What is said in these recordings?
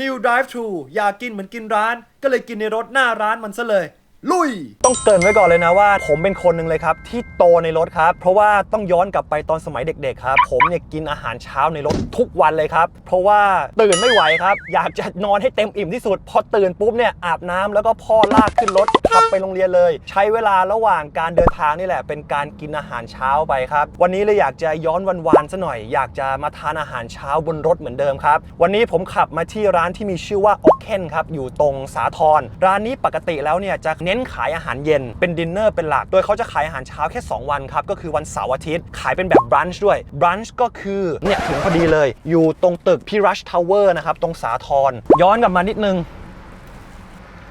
New Drive Thru อยากกินเหมือนกินร้าน ก็เลยกินในรถหน้าร้านมันซะเลย ลุย ต้องเกริ่นไว้ก่อนเลยนะว่า ผมเป็นคนหนึ่งเลยครับ ที่โตในรถครับ เพราะว่าต้องย้อนกลับไปตอนสมัยเด็กๆครับ ผมเนี่ยกินอาหารเช้าในรถทุกวันเลยครับ เพราะว่าตื่นไม่ไหวครับ อยากจะนอนให้เต็มอิ่มที่สุด พอตื่นปุ๊บเนี่ยอาบน้ำแล้วก็พ่อลากขึ้นรถขับไปโรงเรียนเลย ใช้เวลาระหว่างการเดินทางนี่แหละ เป็นการกินอาหารเช้าไปครับ วันนี้เลยอยากจะย้อนวันวานๆซะหน่อย อยากจะมาทานอาหารเช้าบนรถเหมือนเดิมครับ วันนี้ผมขับมาที่ร้านที่มีชื่อว่า o c k e n ครับ อยู่ตรงสาทรร้านนี้ปกติแล้วเนี่ยจะเน้นขายอาหารเย็นเป็นดินเนอร์เป็นหลัก โดยเขาจะขายอาหารเช้าแค่ 2 วันครับ ก็คือวันเสาร์อาทิตย์ ขายเป็นแบบบรันช์ด้วยบรันช์ก็คือเนี่ยถึงพอดีเลย อยู่ตรงตึกพิรัชทาวเวอร์นะครับ ตรงสาทรย้อนกลับมานิดนึง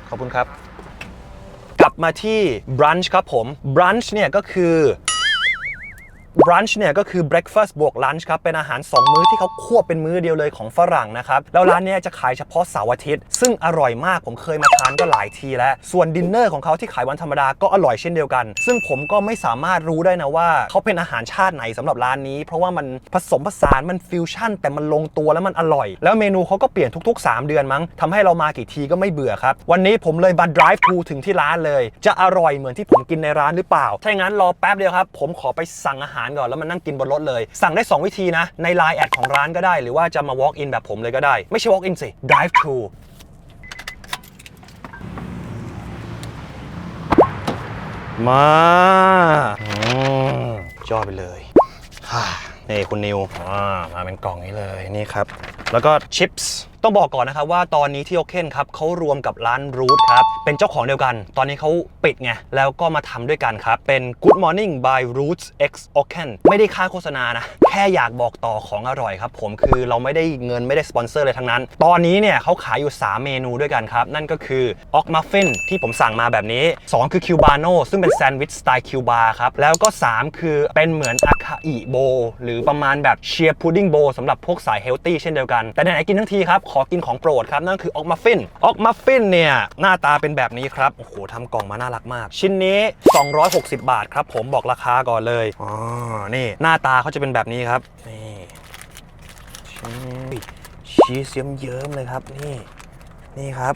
ขอบคุณครับ กลับมาที่บรันช์ครับผมบรันช์เนี่ยก็คือ บรันช์เนี่ยก็คือ breakfast บวก lunch ครับ เป็นอาหาร 2 มื้อที่เขาควบเป็นมื้อเดียวเลยของฝรั่งนะครับ แล้วร้านนี้จะขายเฉพาะเสาร์อาทิตย์ ซึ่งอร่อยมากผมเคยมาทานก็หลายทีแล้ว ส่วนดินเนอร์ของเขาที่ขายวันธรรมดาก็อร่อยเช่นเดียวกัน ซึ่งผมก็ไม่สามารถรู้ได้นะว่า เขาเป็นอาหารชาติไหนสำหรับร้านนี้ เพราะว่ามันผสมผสานมันฟิวชั่น แต่มันลงตัวแล้วมันอร่อย แล้วเมนูเขาก็เปลี่ยนทุก ๆ 3 เดือนมั้งทำให้เรามากี่ทีก็ไม่เบื่อครับวันนี้ผมเลยมา drive thru ถึงที่ร้านเลย จะอร่อยเหมือนที่ผมกินในร้านหรือเปล่าถ้าอย่างนั้นรอแป๊บเดียวครับผมขอไปสั่งอาหารก่อนแล้วมานั่งกินบนรถเลย สั่งได้ 2 วิธีนะ ใน Line แอดของร้านก็ได้ หรือว่าจะมา walk in แบบผมเลยก็ได้ ไม่ใช่ walk in สิ drive thru มาอมยอดไปเลยฮ่านี่คุณนิวอ่ามาเป็นกล่องนี้เลยนี่ครับ แล้วก็ชิปส์ต้องบอกก่อนนะครับว่าตอนนี้ที่โอเคนครับเขารวมกับร้านรูทครับ เป็นเจ้าของเดียวกัน ตอนนี้เขาปิดไง แล้วก็มาทำด้วยกันครับ เป็น Good Morning by Roots X o k e n ไม่ได้ค่าโฆษณานะ แค่อยากบอกต่อของอร่อยครับ ผมคือเราไม่ได้เงินไม่ได้สปอนเซอร์เลยทั้งนั้น ตอนนี้เนี่ยเขาขายอยู่ 3 เมนูด้วยกันครับ นั่นก็คือออกมัฟฟินที่ผมสั่งมาแบบนี้ 2 คือคิวบาโนซึ่งเป็นแซนด์วิชสไตล์คิวบาครับแล้วก็ 3 คือเป็นเหมือนอาคาอิโบหรือประมาณแบบเชียร์พุดดิ้งโบสำหรับพวกสายเฮลตี้เช่นเดียวกันแต่ไหนๆกินทั้งทีครับขอกินของโปรดครับ นั่นคือออกมัฟฟินออกมัฟฟินเนี่ย หน้าตาเป็นแบบนี้ครับ โอ้โหทำกล่องมาน่ารักมาก ชิ้นนี้ 260 บาทครับ ผมบอกราคาก่อนเลยอ๋อนี่หน้าตาเขาจะเป็นแบบนี้ครับนี่ชีสเยิ้มๆเลยครับนี่นี่ครับ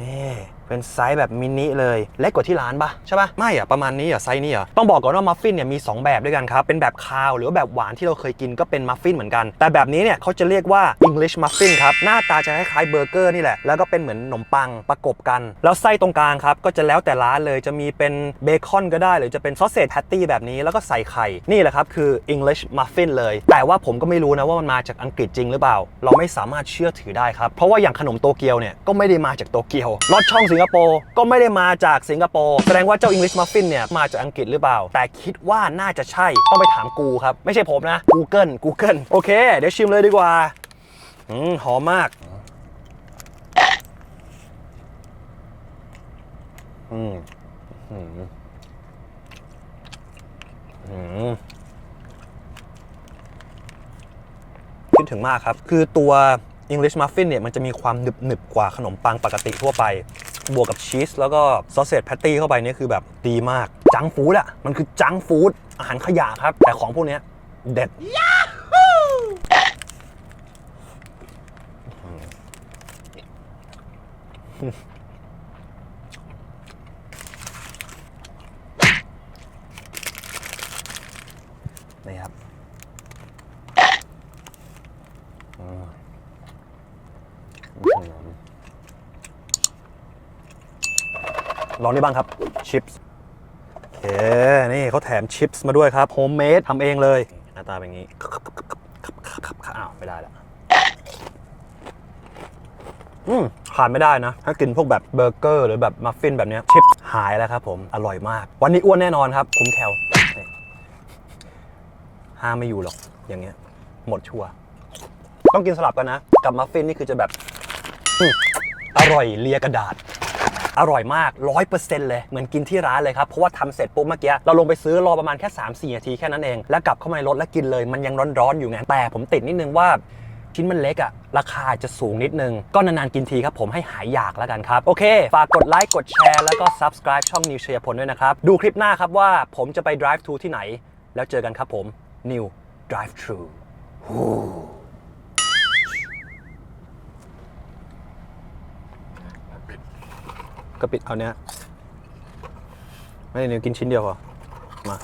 นี่ เป็นไซส์แบบมินิเลย เล็กกว่าที่ร้านปะใช่ปะไม่อะประมาณนี้อะไซส์นี้อะต้องบอกก่อนว่ามัฟฟินเนี่ยมี 2 แบบด้วยกันครับ เป็นแบบคาวหรือว่าแบบหวานที่เราเคยกินก็เป็นมัฟฟินเหมือนกัน แต่แบบนี้เนี่ยเขาจะเรียกว่า English muffin ครับ หน้าตาจะคล้ายๆเบอร์เกอร์นี่แหละ แล้วก็เป็นเหมือนขนมปังประกบกัน แล้วไส้ตรงกลางครับ ก็จะแล้วแต่ร้านเลยจะมีเป็นเบคอนก็ได้ หรือจะเป็นซอสเซจแพตตี้แบบนี้แล้วก็ใส่ไข่นี่แหละครับคือ English muffin เลย แต่ว่าผมก็ไม่รู้นะว่ามันมาจากอังกฤษจริงหรือเปล่า เราไม่สามารถเชื่อถือได้ครับเพราะว่าอย่างขนมโตเกียวเนี่ยก็ไม่ได้มาจากโตเกียวลอดช่องสิงคโปร์ก็ไม่ได้มาจากสิงคโปร์แสดงว่าเจ้า English muffin เนี่ยมาจากอังกฤษหรือเปล่า แต่คิดว่าน่าจะใช่ต้องไปถามกูครับ ไม่ใช่ผมนะ Google Google โอเค เดี๋ยวชิมเลยดีกว่าอืมหอมมากอืมอืมอืมคิดถึงมากครับ คือตัว English Muffin เนี่ยมันจะมีความหนึบหนึบกว่าขนมปังปกติทั่วไป บวกกับชีสแล้วก็ซอสเซจแพตตี้เข้าไปนี่คือแบบดีมาก จังฟู้ดอะมันคือจังฟู้ดอาหารขยะครับ แต่ของพวกนี้เด็ดนี่ครับ ลองนี่บ้างครับชิปส์โอเคนี่เขาแถมชิปส์มาด้วยครับโฮมเมดทำเองเลยหน้าตาเป็นอย่างนี้อ้าวไม่ได้ละอืมขาดไม่ได้นะ ถ้ากินพวกแบบเบอร์เกอร์หรือแบบมัฟฟินแบบเนี้ยชิปหายแล้วครับผมอร่อยมาก วันนี้อ้วนแน่นอนครับ คุ้มแคลนี่ห้าไม่อยู่หรอก อย่างเงี้ย หมดชัวต้องกินสลับกันนะ กับมัฟฟินนี่คือจะแบบออร่อยเลียกระดาษ อร่อยมาก 100%เลย เหมือนกินที่ร้านเลยครับ เพราะว่าทำเสร็จปุ๊บเมื่อกี้ เราลงไปซื้อรอประมาณแค่ 3-4นาทีแค่นั้นเอง แล้วกลับเข้ามาในรถแล้วกินเลย มันยังร้อนๆอยู่ไง แต่ผมติดนิดนึงว่าชิ้นมันเล็กอะราคาจะสูงนิดนึง ก็นานๆกินทีครับผมให้หายอยากแล้วกันครับ โอเค ฝากกดไลค์กดแชร์แล้วก็ subscribe ช่องนิวเชียพลด้วยนะครับ ดูคลิปหน้าครับว่าผมจะไป drive to ที่ไหน แล้วเจอกันครับผม New Drive Thru ก็ปิดเอาเนี้ยไม่นิวกินชิ้นเดียวพอมา